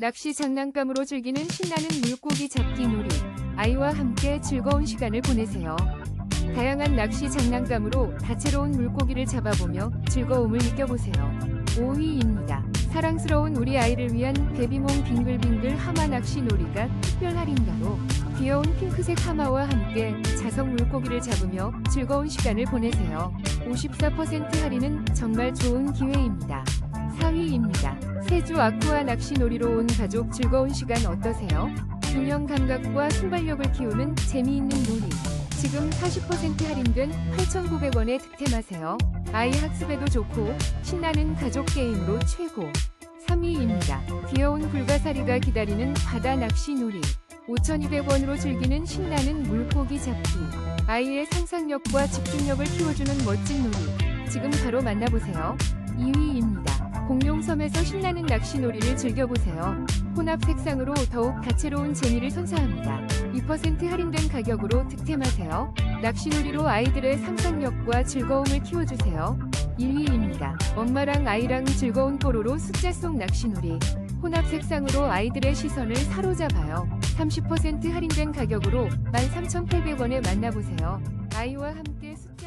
낚시 장난감으로 즐기는 신나는 물고기 잡기 놀이. 아이와 함께 즐거운 시간을 보내세요. 다양한 낚시 장난감으로 다채로운 물고기를 잡아보며 즐거움을 느껴보세요. 5위입니다. 사랑스러운 우리 아이를 위한 베비몽 빙글빙글 하마 낚시 놀이가 특별 할인가로 귀여운 핑크색 하마와 함께 자석 물고기를 잡으며 즐거운 시간을 보내세요. 54% 할인은 정말 좋은 기회입니다. 4위입니다. 세주 아쿠아 낚시 놀이로 온 가족 즐거운 시간 어떠세요? 균형 감각과 순발력을 키우는 재미있는 놀이. 지금 40% 할인된 8,900원에 득템하세요. 아이 학습에도 좋고 신나는 가족 게임으로 최고. 3위입니다. 귀여운 불가사리가 기다리는 바다 낚시 놀이. 5,200원으로 즐기는 신나는 물고기 잡기. 아이의 상상력과 집중력을 키워주는 멋진 놀이. 지금 바로 만나보세요. 2위입니다. 공룡 섬에서 신나는 낚시 놀이를 즐겨보세요. 혼합 색상으로 더욱 다채로운 재미를 선사합니다. 2% 할인된 가격으로 득템하세요. 낚시놀이로 아이들의 상상력과 즐거움을 키워주세요. 1위입니다. 엄마랑 아이랑 즐거운 뽀로로 숫자 속 낚시놀이. 혼합 색상으로 아이들의 시선을 사로잡아요. 30% 할인된 가격으로 13,800원에 만나보세요. 아이와 함께 숫자